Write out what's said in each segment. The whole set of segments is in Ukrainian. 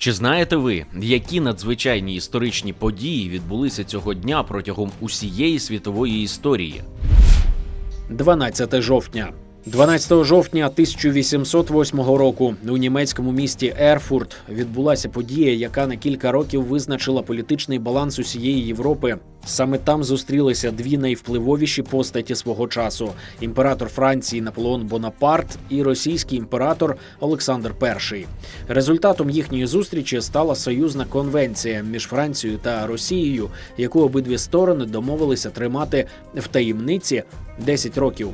Чи знаєте ви, які надзвичайні історичні події відбулися цього дня протягом усієї світової історії? 12 жовтня. 12 жовтня 1808 року у німецькому місті Ерфурт відбулася подія, яка на кілька років визначила політичний баланс усієї Європи. Саме там зустрілися дві найвпливовіші постаті свого часу: імператор Франції Наполеон Бонапарт і російський імператор Олександр І. Результатом їхньої зустрічі стала союзна конвенція між Францією та Росією, яку обидві сторони домовилися тримати в таємниці 10 років.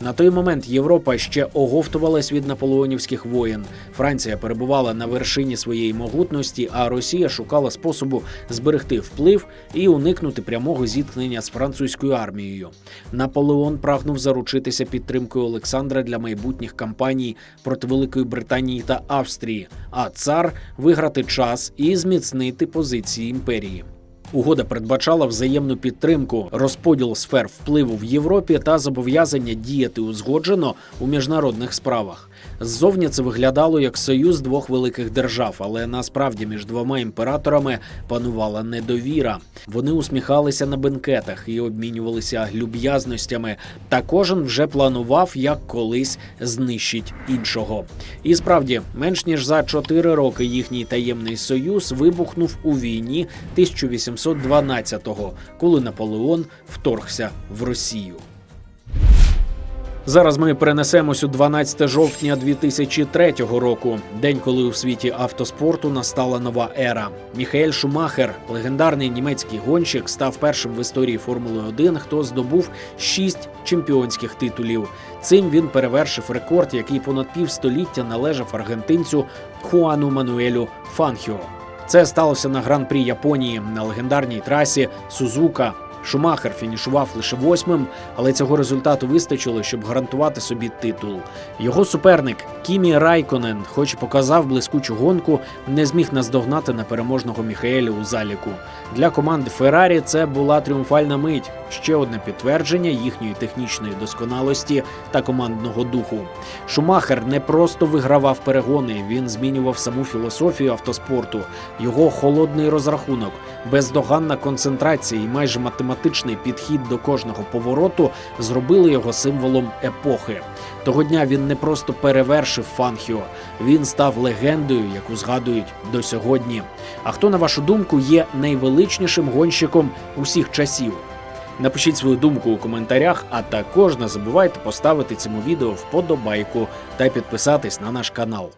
На той момент Європа ще оговтувалась від наполеонівських воєн. Франція перебувала на вершині своєї могутності, а Росія шукала способу зберегти вплив і уникнути прямого зіткнення з французькою армією. Наполеон прагнув заручитися підтримкою Олександра для майбутніх кампаній проти Великої Британії та Австрії, а цар виграти час і зміцнити позиції імперії. Угода передбачала взаємну підтримку, розподіл сфер впливу в Європі та зобов'язання діяти узгоджено у міжнародних справах. Ззовні це виглядало як союз двох великих держав, але насправді між двома імператорами панувала недовіра. Вони усміхалися на бенкетах і обмінювалися люб'язностями. Та кожен вже планував, як колись знищить іншого. І справді, менш ніж за чотири роки їхній таємний союз вибухнув у війні 1812-го, коли Наполеон вторгся в Росію. Зараз ми перенесемось у 12 жовтня 2003 року, день, коли у світі автоспорту настала нова ера. Міхаель Шумахер, легендарний німецький гонщик, став першим в історії Формули 1, хто здобув шість чемпіонських титулів. Цим він перевершив рекорд, який понад півстоліття належав аргентинцю Хуану Мануелю Фанхіо. Це сталося на гран-прі Японії на легендарній трасі Сузука. Шумахер фінішував лише восьмим, але цього результату вистачило, щоб гарантувати собі титул. Його суперник Кімі Райконен, хоч і показав блискучу гонку, не зміг наздогнати на переможного Міхаеля у заліку. Для команди Феррарі це була тріумфальна мить, ще одне підтвердження їхньої технічної досконалості та командного духу. Шумахер не просто вигравав перегони, він змінював саму філософію автоспорту, його холодний розрахунок, бездоганна концентрація і майже математичний підхід до кожного повороту зробили його символом епохи. Того дня він не просто перевершив Фанхіо, він став легендою, яку згадують до сьогодні. А хто, на вашу думку, є найвеличнішим гонщиком усіх часів? Напишіть свою думку у коментарях, а також не забувайте поставити цьому відео вподобайку та підписатись на наш канал.